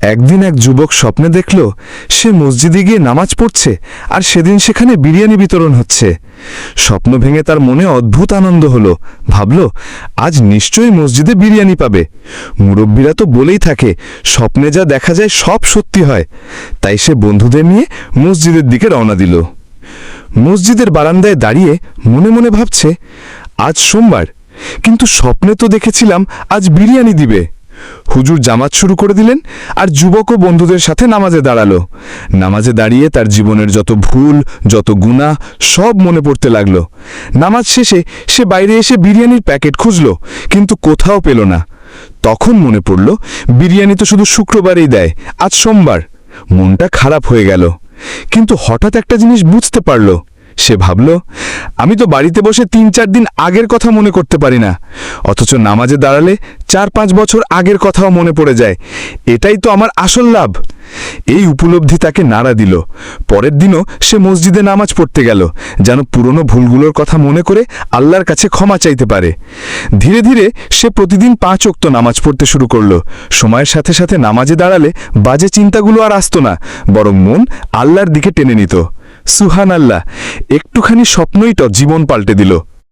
একদিন এক যুবক স্বপ্নে দেখল, সে মসজিদে গিয়ে নামাজ পড়ছে আর সেদিন সেখানে বিরিয়ানি বিতরণ হচ্ছে। স্বপ্ন ভেঙে তার মনে অদ্ভুত আনন্দ হলো। ভাবল, আজ নিশ্চয়ই মসজিদে বিরিয়ানি পাবে। মুরব্বীরা তো বলেই থাকে, স্বপ্নে যা দেখা যায় সব সত্যি হয়। তাই সে বন্ধুদের নিয়ে মসজিদের দিকে রওনা দিল। মসজিদের বারান্দায় দাঁড়িয়ে মনে মনে ভাবছে, আজ সোমবার, কিন্তু স্বপ্নে তো দেখেছিলাম আজ বিরিয়ানি দিবে। হুজুর জামাত শুরু করে দিলেন আর যুবক ও বন্ধুদের সাথে নামাজে দাঁড়াল। নামাজে দাঁড়িয়ে তার জীবনের যত ভুল, যত গুণা সব মনে পড়তে লাগল। নামাজ শেষে সে বাইরে এসে বিরিয়ানির প্যাকেট খুঁজল, কিন্তু কোথাও পেল না। তখন মনে পড়ল, বিরিয়ানি তো শুধু শুক্রবারেই দেয়, আজ সোমবার। মনটা খারাপ হয়ে গেল। কিন্তু হঠাৎ একটা জিনিস বুঝতে পারল। সে ভাবল, আমি তো বাড়িতে বসে তিন চার দিন আগের কথা মনে করতে পারি না। অথচ নামাজে দাঁড়ালে চার পাঁচ বছর আগের কথাও মনে পড়ে যায়। এটাই তো আমার আসল লাভ। এই উপলব্ধি তাকে নাড়া দিল। পরের দিনও সে মসজিদে নামাজ পড়তে গেল, যেন পুরনো ভুলগুলোর কথা মনে করে আল্লাহর কাছে ক্ষমা চাইতে পারে। ধীরে ধীরে সে প্রতিদিন পাঁচ অক্ত নামাজ পড়তে শুরু করল। সময়ের সাথে সাথে নামাজে দাঁড়ালে বাজে চিন্তাগুলো আর আসতো না, বরং মন আল্লাহর দিকে টেনে নিত। সুহান আল্লাহ একটুখানি স্বপ্নই তো জীবন পাল্টে দিল।